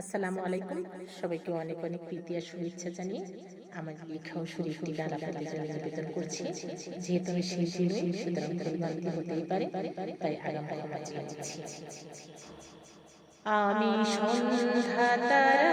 আসসালামু আলাইকুম। সবাইকে অনেক অনেক প্রীতি আর শুভেচ্ছা জানিয়ে আমার লেখা ও শুরু একটি গান আপনাদের জন্য নিবেদন করছি। যেহেতু আমি সেই শিল্পী সুতরাং ভুলভ্রান্তি হতেই পারে তাই আগাম ক্ষমা চেয়ে আমি সন্ধ্যা তারা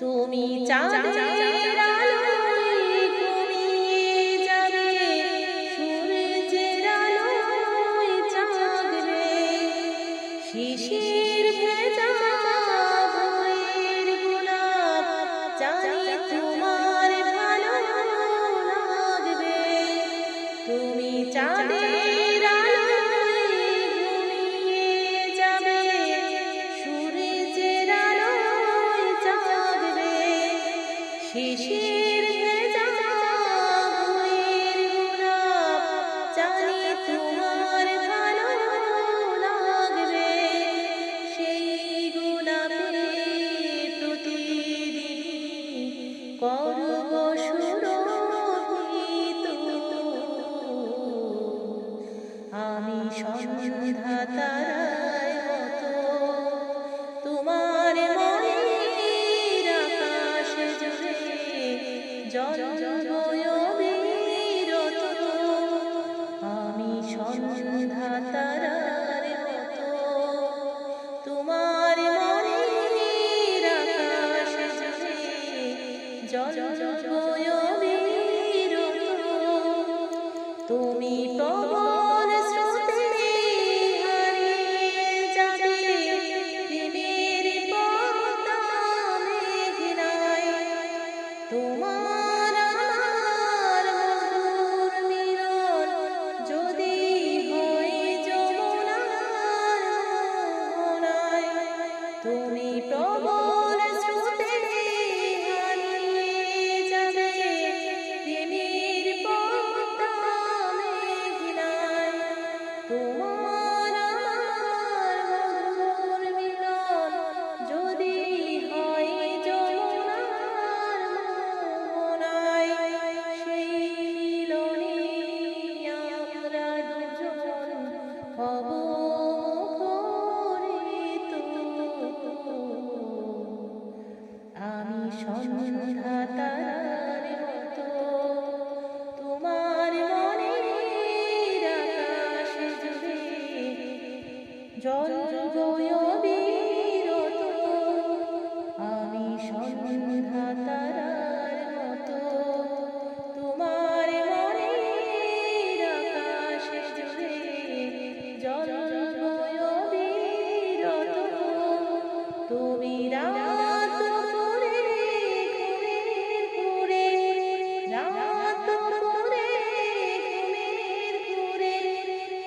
তুমি চা সন্ধ্যা তারায় মতো তোমার মনের জল জল 瞧瞧瞧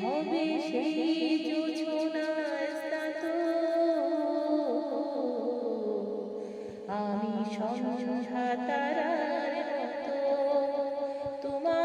হবে সেই আমি সন্ধ্যা তারার মতো তোমার